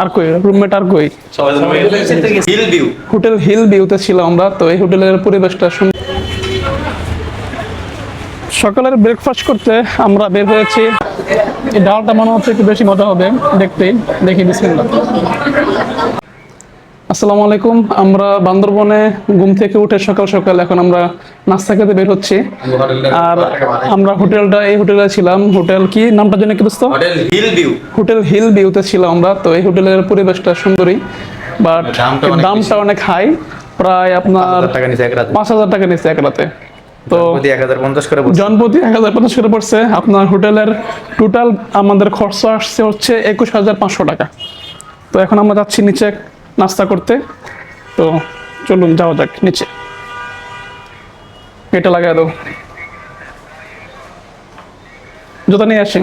আর কই? রুমমেট আর কই? Hill view hotel hill ভিউতে ছিলাম আমরা তো এই হোটেলের পরিবেশটা সুন্দর সকালের ব্রেকফাস্ট করতে আমরা বের হয়েছি। এই ডালটা মনে হচ্ছে একটু বেশি মজা হবে দেখতেই। দেখি বিসমিল্লাহ। আসসালামু আলাইকুম। আমরা বান্দরবনে ঘুম থেকে উঠে সকাল সকাল এখন আমরা নাস্তা খেতে বের হচ্ছি। আর আমরা হোটেলটা এই হোটেলে ছিলাম। হোটেল কি? নামটা জন্য কি দোস্ত? Hotel hill view. Hotel hill ভিউতে ছিলাম আমরা। তো এই হোটেলের পরিবেশটা সুন্দরী বাট দামটা অনেক হাই। প্রায় আপনার পাঁচ হাজার টাকা নিচ্ছে এক রাতে। তো। জনপ্রতি এক হাজার পঞ্চাশ করে পড়ছে। আপনার হোটেলের টোটাল আমাদের খরচ আসছে হচ্ছে একুশ হাজার পাঁচশো টাকা। তো এখন আমরা যাচ্ছি নিচে নাস্তা করতে। তো চলুন, যাওয়া যাক নিচে। এটা লাগাই দাও। জুতা নিয়ে আসি।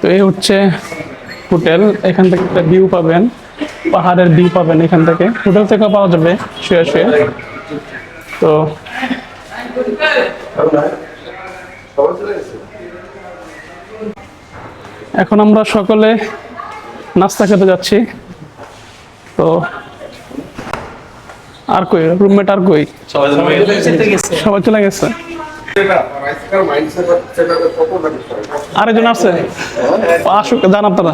তো এই হচ্ছে হোটেল এখান থেকে একটা ভিউ পাবেন পাহাড়ের ভিউ পাবেন এখান থেকে। হোটেল থেকে পাওয়া যাবে শুয়ে শুয়ে। তো এখন আমরা সকলে নাস্তা খেতে যাচ্ছি। তো আর কই? রুমমেট আর কই? সবাই চলে গেছে। আরেকজন আছে? আসুক যান আপনারা।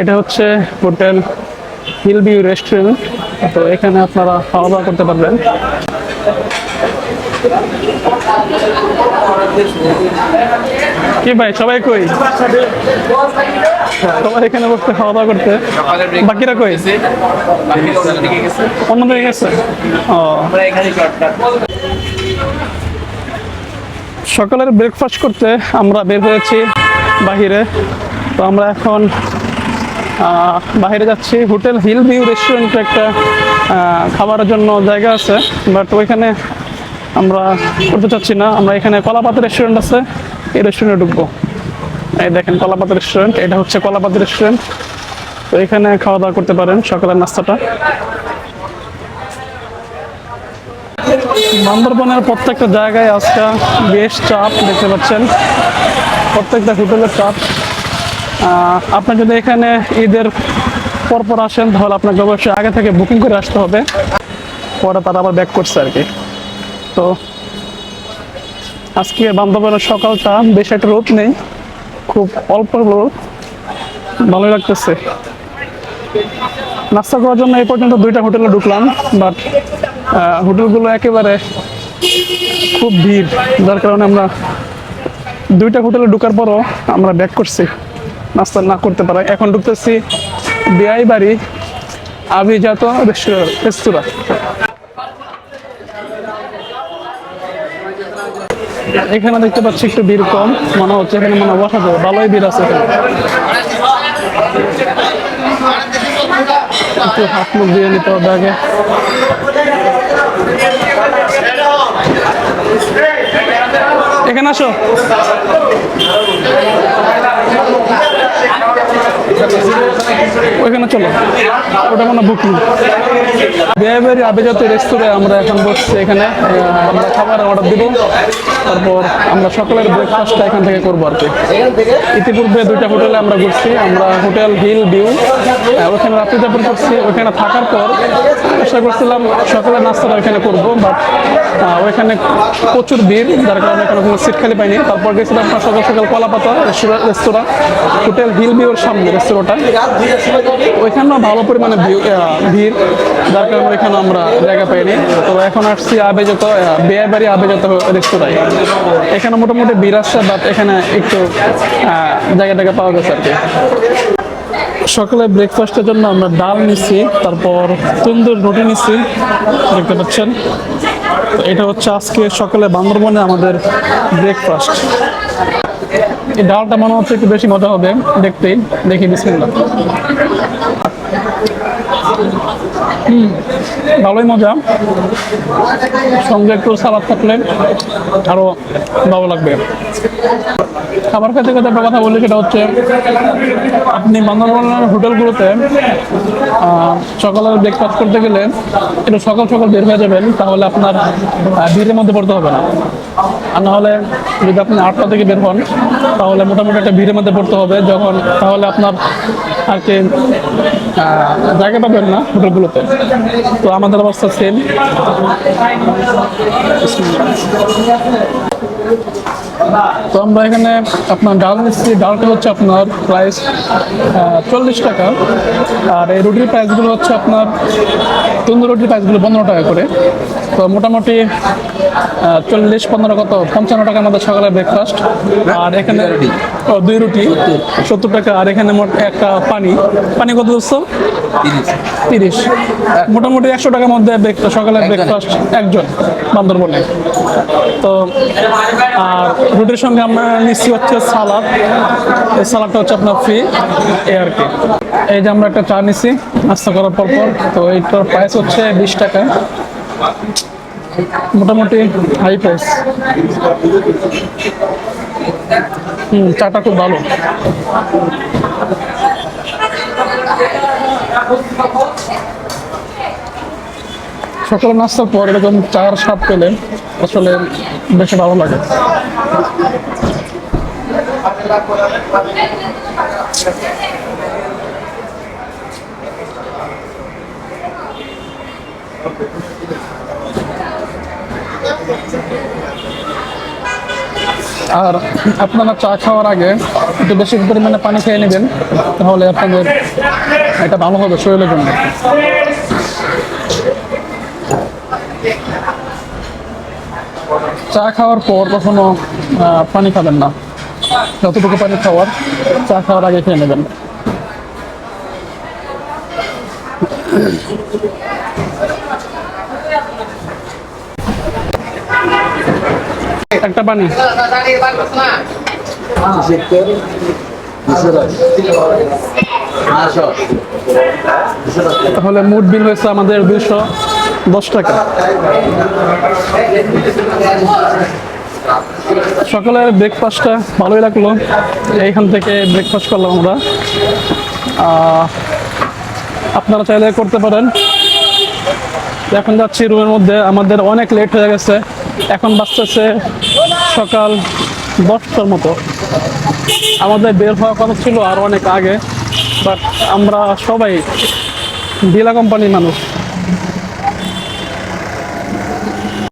এটা হচ্ছে হোটেল হিল বিউ রেস্টুরেন্ট। তো এখানে আপনারা খাওয়া দাওয়া করতে পারবেন। কি ভাই, সবাই কই? সবাই এখানে বসতে খাওয়া দাওয়া করতে। বাকিরা কই? অন্য দিকে গেছে? ও। সকালের ব্রেকফাস্ট করতে আমরা বের হয়েছি বাহিরে। তো আমরা এখন বাইরে যাচ্ছি। হোটেল হিল ভিউ রেস্টুরেন্টে একটা খাবারের জন্য জায়গা আছে। বাট ওইখানে আমরা করতে চাচ্ছি না, আমরা এখানে কলাপাতা রেস্টুরেন্ট আছে, এই রেস্টুরেন্টে ঢুকবো। এই দেখেন কলাপাতা রেস্টুরেন্ট এটা হচ্ছে কলাপাতা রেস্টুরেন্ট তো এখানে খাওয়া দাওয়া করতে পারেন সকালের নাস্তাটা। বান্দরবনের প্রত্যেকটা জায়গায় আজকে বেশ চাপ, দেখতে পাচ্ছেন। প্রত্যেকটা হোটেলের চাপ। আপনি যদি এখানে ঈদের পরপর আসেন, তাহলে আপনাকে অবশ্যই আগে থেকে বুকিং করে আসতে হবে। পরে তারা আবার ব্যাক করছে আর কি। তো আজকে বান্দরবনের সকালটা বেশ একটা রোদ নেই, খুব অল্প রোদ, ভালোই লাগতেছে। নাস্তা করার জন্য এই পর্যন্ত দুইটা হোটেলে ঢুকলাম বাট হোটেলগুলো একেবারে খুব ভিড়, যার কারণে আমরা দুইটা হোটেলে ঢুকার পরও আমরা ব্যাক করছি, নাস্তা না করতে পারা এখন ঢুকতেছি বিআই বাড়ি আভিজাত রেস্তোরাঁ। এখানে দেখতে পাচ্ছি একটু ভিড় কম। মনে হচ্ছে এখানে মনে বসা যাবে ভালোই ভিড় আছে একটু হাত মুখ দিয়ে নিতে হবে আগে। এখানে আসো। ওইখানে চলো। ওটা মনে বুকিং। বিয়েবাড়ি আবেজাত রেস্তোরাঁয় আমরা এখন বসছি এখানে। আমরা খাবারের অর্ডার দিব। তারপর আমরা সকালের ব্রেকফাস্টটা এখান থেকে করব আর কি। ইতিপূর্বে দুইটা হোটেলে আমরা ঘুরছি। আমরা হোটেল হিল ভিউ। ওখানে রাত্রি যাপন করছি। ওখানে থাকার পর চেষ্টা করছিলাম সকালের নাস্তাটা ওইখানে করব বাট ওইখানে প্রচুর ভিড়, যার কারণে এখানে কোনো সিট খালি পাইনি। তারপর গেছিলাম সকাল সকাল কলাপাতা রেস্তোরাঁ হোটেল হিল ভিউর সামনে। রেস্তোরাঁটা ওইখানেও ভালো পরিমাণে ভিড়। যার কারণে ওইখানে আমরা জায়গা পাইনি। তো এখন আসছি আবেজত বিয়েবাড়ি আবেজত রেস্তোরাঁয়। এখানে মোটামুটি ভিড় আসছে বাট এখানে একটু জায়গা টায়গা পাওয়া গেছে আর কি। সকালে ব্রেকফাস্টের জন্য আমরা ডাল নিচ্ছি তারপর তন্দুর রুটি নিচ্ছি দেখতে পাচ্ছেন। এটা হচ্ছে আজকে সকালে বান্দরবনে আমাদের ব্রেকফাস্ট এই ডালটা মনে হচ্ছে একটু বেশি মজা হবে দেখতেই। দেখি বিসমিল্লাহ। ভালোই মজা। সঙ্গে একটু সালাদ থাকলে আরও ভালো লাগবে। খাবার খেতে খেতে একটা কথা বলি সেটা হচ্ছে আপনি বান্দরবানের হোটেলগুলোতে আহ, সকালের ব্রেকফাস্ট করতে গেলে একটু সকাল সকাল বের হয়ে যাবেন তাহলে আপনার ভিড়ের মধ্যে পড়তে হবে না। আর নাহলে যদি আপনি আটটা থেকে বের হন তাহলে মোটামুটি একটা ভিড়ের মধ্যে পড়তে হবে যখন তাহলে আপনার আর কি জায়গা পাবেন না হোটেলগুলোতে। তো আমাদের অবস্থা সেম তো আমরা এখানে আপনার ডাল নিচ্ছি। ডালটা হচ্ছে আপনার প্রাইস চল্লিশ টাকা। আর এই রুটির প্রাইসগুলো হচ্ছে আপনার তন্দুর রুটির প্রাইসগুলো পনেরো টাকা করে। তো মোটামুটি চল্লিশ পনেরো কত? পঞ্চান্ন টাকা আমাদের সকালে ব্রেকফাস্ট আর এখানে দুই রুটি। সত্তর। টাকা। আর এখানে মোট একটা পানি। পানি কত দোস্ত তিরিশ। মোটামুটি একশো টাকার মধ্যে সকালে ব্রেকফাস্ট একজন বান্দরবনে। তো আর রুটির সঙ্গে আমরা নিচ্ছি হচ্ছে সালাদ। এই সালাদটা হচ্ছে আপনার ফ্রি এই আর কি। এই যে আমরা একটা চা নিচ্ছি, নাস্তা করার পর পর। তো এইটার প্রাইস হচ্ছে বিশ টাকা। মোটামুটি হাই প্রাইস হুম, চাটা খুব ভালো। সকালে নাস্তার পর এরকম চার সাপ পেলে আসলে বেশি ভালো লাগে। আর আপনারা চা খাওয়ার আগে একটু বেশি পরিমাণে পানি খেয়ে নেবেন, তাহলে আপনাদের এটা ভালো হবে শরীরের জন্য। চা খাওয়ার পর কখনো পানি খাবেন না। যতটুকু পানি খাওয়ার, চা খাওয়ার আগে খেয়ে নেবেন। একটা পানি। তাহলে মোট বিল হয়েছে আমাদের দুইশো। দশ টাকা। সকালের ব্রেকফাস্টটা ভালোই লাগল। এইখান থেকে ব্রেকফাস্ট করলাম আমরা। আপনারা চাইলে করতে পারেন। এখন যাচ্ছি রুমের মধ্যে। আমাদের অনেক লেট হয়ে গেছে। এখন বাজতেছে সকাল দশটার মতো। আমাদের বের হওয়ার কথা ছিল আর অনেক আগে। বাট আমরা সবাই ডিলা কোম্পানির মানুষ।